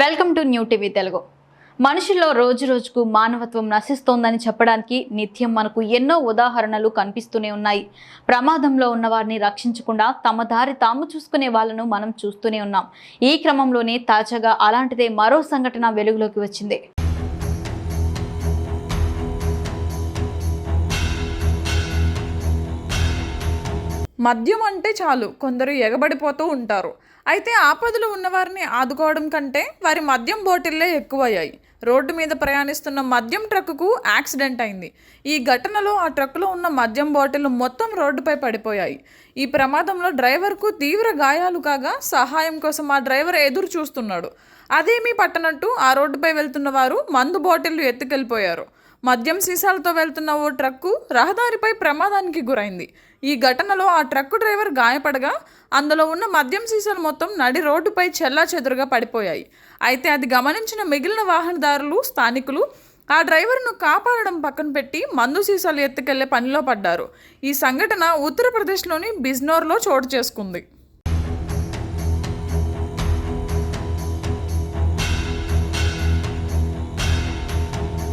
Welcome to new TV Telugu. మనుషుల్లో రోజు రోజుకు మానవత్వం నశిస్తోందని చెప్పడానికి నిత్యం మనకు ఎన్నో ఉదాహరణలు కనిపిస్తూనే ఉన్నాయి. ప్రమాదంలో ఉన్న వారిని రక్షించకుండా తమ దారి తాము చూసుకునే వాళ్ళను మనం చూస్తూనే ఉన్నాం. ఈ క్రమంలోనే తాజాగా అలాంటిదే మరో సంఘటన వెలుగులోకి వచ్చింది. మద్యం అంటే చాలు కొందరు ఎగబడిపోతూ ఉంటారు. అయితే ఆపదలు ఉన్నవారిని ఆదుకోవడం కంటే వారి మద్యం బాటిల్లే ఎక్కువయ్యాయి. రోడ్డు మీద ప్రయాణిస్తున్న మద్యం ట్రక్కుకు యాక్సిడెంట్ అయింది. ఈ ఘటనలో ఆ ట్రక్కులో ఉన్న మద్యం బాటిల్ మొత్తం రోడ్డుపై పడిపోయాయి. ఈ ప్రమాదంలో డ్రైవర్కు తీవ్ర గాయాలు కాగా సహాయం కోసం ఆ డ్రైవర్ ఎదురు చూస్తున్నాడు. అదేమీ పట్టనట్టు ఆ రోడ్డుపై వెళ్తున్న వారు మందు బాటిల్లు ఎత్తుకెళ్ళిపోయారు. మద్యం సీసాలతో వెళ్తున్న ఓ ట్రక్కు రహదారిపై ప్రమాదానికి గురైంది. ఈ ఘటనలో ఆ ట్రక్కు డ్రైవర్ గాయపడగా అందులో ఉన్న మద్యం సీసాలు మొత్తం నడి రోడ్డుపై చెల్లా చెదురుగా పడిపోయాయి. అయితే అది గమనించిన మిగిలిన వాహనదారులు స్థానికులు ఆ డ్రైవర్ను కాపాడడం పక్కన పెట్టి మందు సీసాలు ఎత్తుకెళ్ళే పనిలో పడ్డారు. ఈ సంఘటన ఉత్తరప్రదేశ్లోని బిజ్నోర్లో చోటు చేసుకుంది.